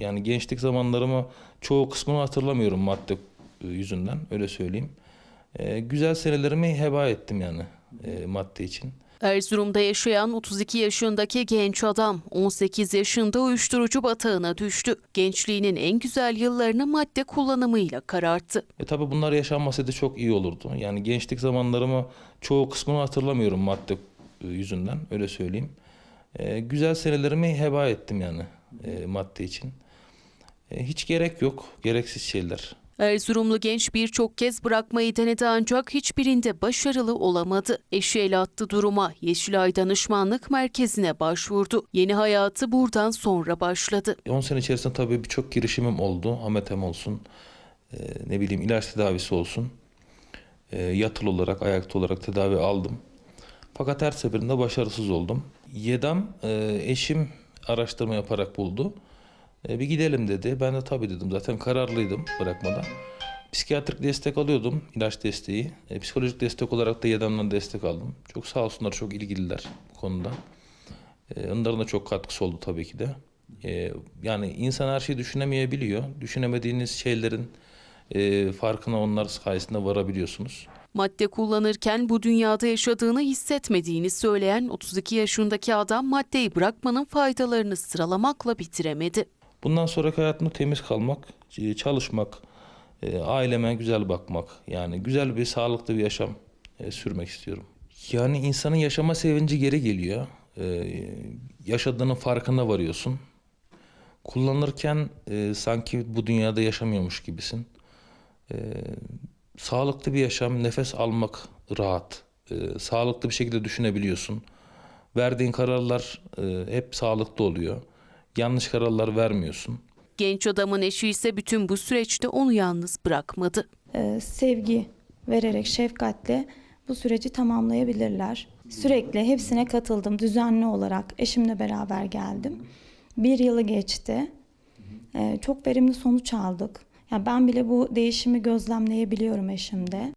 Yani gençlik zamanlarımı çoğu kısmını hatırlamıyorum madde e, yüzünden öyle söyleyeyim. E, güzel senelerimi heba ettim yani e, madde için. Erzurum'da yaşayan 32 yaşındaki genç adam 18 yaşında uyuşturucu batağına düştü. Gençliğinin en güzel yıllarını madde kullanımıyla kararttı. E tabi bunlar yaşanmasaydı çok iyi olurdu. Yani gençlik zamanlarımı çoğu kısmını hatırlamıyorum madde e, yüzünden öyle söyleyeyim. E, güzel senelerimi heba ettim yani e, madde için. E, hiç gerek yok, gereksiz şeyler. Erzurumlu genç birçok kez bırakmayı denedi ancak hiçbirinde başarılı olamadı. Eşi el attı duruma. Yeşilay Danışmanlık Merkezi'ne başvurdu. Yeni hayatı buradan sonra başladı. 10 sene içerisinde tabii birçok girişimim oldu. Hametem olsun, e, ne bileyim ilaç tedavisi olsun. E, yatılı olarak, ayakta olarak tedavi aldım. Fakat her seferinde başarısız oldum. Yedam e, eşim araştırma yaparak buldu. E, bir gidelim dedi. Ben de tabii dedim. Zaten kararlıydım bırakmadan. Psikiyatrik destek alıyordum, ilaç desteği. E, psikolojik destek olarak da Yedam'dan destek aldım. Çok sağ olsunlar, çok ilgililer bu konuda. E, onların da çok katkısı oldu tabii ki de. E, yani insan her şeyi düşünemeyebiliyor. Düşünemediğiniz şeylerin e, farkına onlar sayesinde varabiliyorsunuz. Madde kullanırken bu dünyada yaşadığını hissetmediğini söyleyen 32 yaşındaki adam maddeyi bırakmanın faydalarını sıralamakla bitiremedi. Bundan sonraki hayatımda temiz kalmak, e, çalışmak, e, aileme güzel bakmak. Yani güzel bir, sağlıklı bir yaşam e, sürmek istiyorum. Yani insanın yaşama sevinci geri geliyor. Yaşadığının farkına varıyorsun. Kullanırken sanki bu dünyada yaşamıyormuş gibisin. Sağlıklı bir yaşam, nefes almak rahat. Sağlıklı bir şekilde düşünebiliyorsun. Verdiğin kararlar hep sağlıklı oluyor. Yanlış kararlar vermiyorsun. Genç adamın eşi ise bütün bu süreçte onu yalnız bırakmadı. e, sevgi vererek şefkatle bu süreci tamamlayabilirler. Sürekli hepsine katıldım düzenli olarak eşimle beraber geldim. Bir yılı geçti. E, çok verimli sonuç aldık. Ya ben bile bu değişimi gözlemleyebiliyorum eşimde.